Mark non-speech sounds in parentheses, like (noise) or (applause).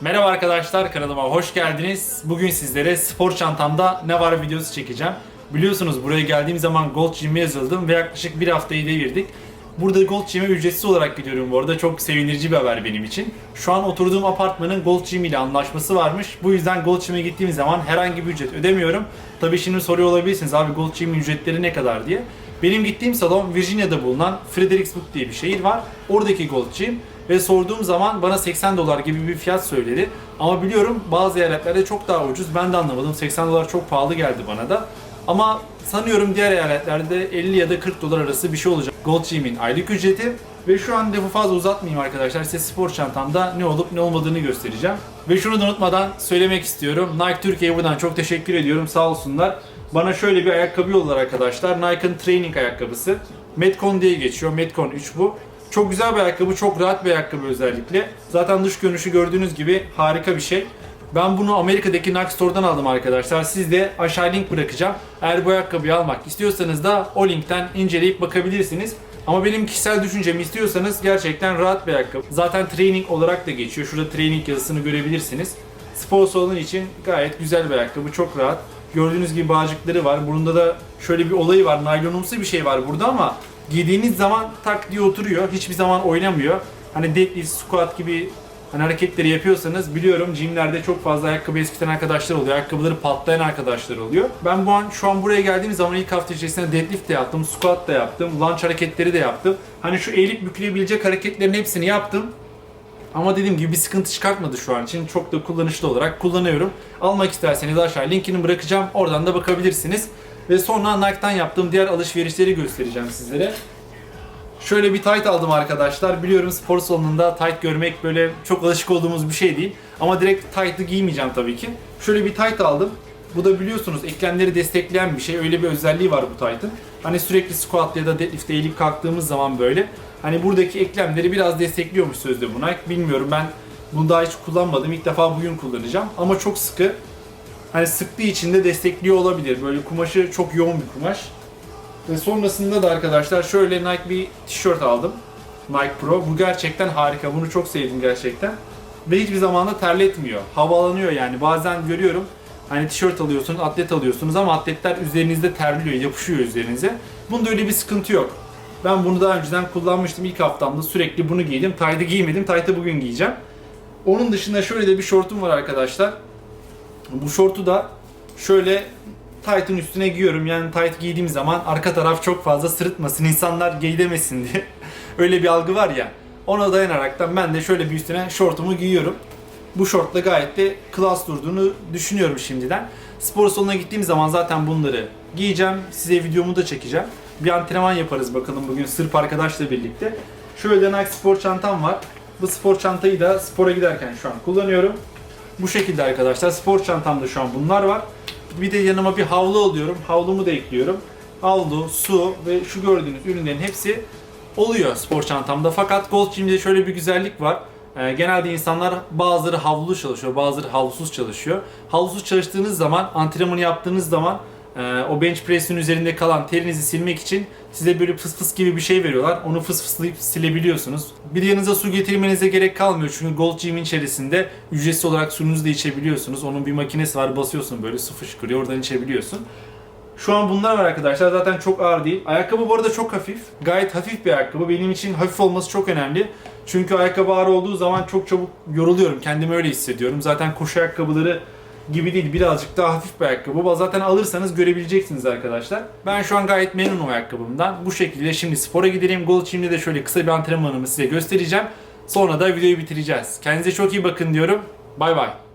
Merhaba arkadaşlar kanalıma hoş geldiniz. Bugün sizlere spor çantamda ne var videosu çekeceğim. Biliyorsunuz buraya geldiğim zaman Gold Gym'e yazıldım ve yaklaşık bir haftayı devirdik. Burada Gold Gym'e ücretsiz olarak gidiyorum bu arada. Çok sevindirici bir haber benim için. Şu an oturduğum apartmanın Gold Gym ile anlaşması varmış. Bu yüzden Gold Gym'e gittiğim zaman herhangi bir ücret ödemiyorum. Tabii şimdi soruyor olabilirsiniz abi Gold Gym'in ücretleri ne kadar diye. Benim gittiğim salon Virginia'da bulunan Fredericksburg diye bir şehir var. Oradaki Gold Gym ve sorduğum zaman bana 80 dolar gibi bir fiyat söyledi. Ama biliyorum bazı eyaletlerde çok daha ucuz. Ben de anlamadım. 80 dolar çok pahalı geldi bana da. Ama sanıyorum diğer eyaletlerde 50 ya da 40 dolar arası bir şey olacak. Gold Gym'in aylık ücreti. Ve şu an lafı fazla uzatmayayım arkadaşlar. Size spor çantamda ne olup ne olmadığını göstereceğim. Ve şunu da unutmadan söylemek istiyorum. Nike Türkiye'ye buradan çok teşekkür ediyorum. Sağ olsunlar. Bana şöyle bir ayakkabı yollar arkadaşlar. Nike'ın training ayakkabısı. Metcon diye geçiyor. Metcon 3 bu. Çok güzel bir ayakkabı, çok rahat bir ayakkabı özellikle. Zaten dış görünüşü gördüğünüz gibi harika bir şey. Ben bunu Amerika'daki Nike Store'dan aldım arkadaşlar. Siz de aşağı link bırakacağım. Eğer bu ayakkabıyı almak istiyorsanız da o linkten inceleyip bakabilirsiniz. Ama benim kişisel düşüncemi istiyorsanız gerçekten rahat bir ayakkabı. Zaten training olarak da geçiyor. Şurada training yazısını görebilirsiniz. Spor salonu için gayet güzel bir ayakkabı. Çok rahat. Gördüğünüz gibi bağcıkları var. Bunda da şöyle bir olayı var. Naylonumsu bir şey var burada ama giydiğiniz zaman tak diye oturuyor. Hiçbir zaman oynamıyor. Hani deadlift, squat gibi hani hareketleri yapıyorsanız biliyorum gymlerde çok fazla ayakkabı eskiten arkadaşlar oluyor. Ayakkabıları patlayan arkadaşlar oluyor. Ben bu an şu an buraya geldiğim zaman ilk hafta içerisinde deadlift de yaptım, squat da yaptım, lunge hareketleri de yaptım. Hani şu eğilip bükülebilecek hareketlerin hepsini yaptım. Ama dediğim gibi bir sıkıntı çıkartmadı şu an için. Çok da kullanışlı olarak kullanıyorum. Almak isterseniz aşağı linkini bırakacağım. Oradan da bakabilirsiniz. Ve sonra Nike'dan yaptığım diğer alışverişleri göstereceğim sizlere. Şöyle bir tight aldım arkadaşlar. Biliyorum spor salonunda tight görmek böyle çok alışık olduğumuz bir şey değil. Ama direkt tight'ı giymeyeceğim tabii ki. Şöyle bir tight aldım. Bu da biliyorsunuz eklemleri destekleyen bir şey. Öyle bir özelliği var bu tight'ın. Hani sürekli squat ya da deadlift'te eğilip kalktığımız zaman böyle hani buradaki eklemleri biraz destekliyormuş sözde bu Nike. Bilmiyorum ben bunu daha hiç kullanmadım. İlk defa bugün kullanacağım. Ama çok sıkı. Hani sıktığı için de destekliyor olabilir. Böyle kumaşı çok yoğun bir kumaş. Ve sonrasında da arkadaşlar şöyle Nike bir tişört aldım. Nike Pro. Bu gerçekten harika. Bunu çok sevdim gerçekten. Ve hiçbir zaman da terletmiyor. Havalanıyor yani. Bazen görüyorum hani tişört alıyorsunuz, atlet alıyorsunuz ama atletler üzerinizde terliyor, yapışıyor üzerinize. Bunda öyle bir sıkıntı yok. Ben bunu daha önceden kullanmıştım. İlk haftamda sürekli bunu giydim. Tayt'ı giymedim. Tayt'ı bugün giyeceğim. Onun dışında şöyle de bir şortum var arkadaşlar. Bu şortu da şöyle tight'ın üstüne giyiyorum. Yani tight giydiğim zaman arka taraf çok fazla sırıtmasın, insanlar gay demesin diye. (laughs) Öyle bir algı var ya. Ona dayanaraktan ben de şöyle bir üstüne şortumu giyiyorum. Bu şortla gayet de klas durduğunu düşünüyorum şimdiden. Spor salonuna gittiğim zaman zaten bunları giyeceğim. Size videomu da çekeceğim. Bir antrenman yaparız bakalım bugün Sırp arkadaşla birlikte. Şöyle Nike spor çantam var. Bu spor çantayı da spora giderken şu an kullanıyorum. Bu şekilde arkadaşlar. Spor çantamda şu an bunlar var. Bir de yanıma bir havlu alıyorum. Havlumu da ekliyorum. Havlu, su ve şu gördüğünüz ürünlerin hepsi oluyor spor çantamda. Fakat Gold Gym'de şöyle bir güzellik var. Ee, genelde insanlar bazıları havlulu çalışıyor, bazıları havlusuz çalışıyor. Havlusuz çalıştığınız zaman, antrenmanı yaptığınız zaman e, o bench press'in üzerinde kalan terinizi silmek için size böyle fıs fıs gibi bir şey veriyorlar. Onu fıs fıslayıp silebiliyorsunuz. Bir yanınıza su getirmenize gerek kalmıyor. Çünkü Gold Gym'in içerisinde ücretsiz olarak sununuzu da içebiliyorsunuz. Onun bir makinesi var. Basıyorsun böyle su fışkırıyor. Oradan içebiliyorsun. Şu an bunlar var arkadaşlar. Zaten çok ağır değil. Ayakkabı bu arada çok hafif. Gayet hafif bir ayakkabı. Benim için hafif olması çok önemli. Çünkü ayakkabı ağır olduğu zaman çok çabuk yoruluyorum. Kendimi öyle hissediyorum. Zaten koşu ayakkabıları gibi değil. Birazcık daha hafif bir ayakkabı. Zaten alırsanız görebileceksiniz arkadaşlar. Ben şu an gayet memnunum ayakkabımdan. Bu şekilde şimdi spora gidelim. Gold Gym'de de şöyle kısa bir antrenmanımı size göstereceğim. Sonra da videoyu bitireceğiz. Kendinize çok iyi bakın diyorum. Bay bay.